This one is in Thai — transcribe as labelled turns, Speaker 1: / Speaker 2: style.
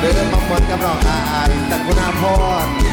Speaker 1: เดินมามวนกับน้องอายต่คุณอาพร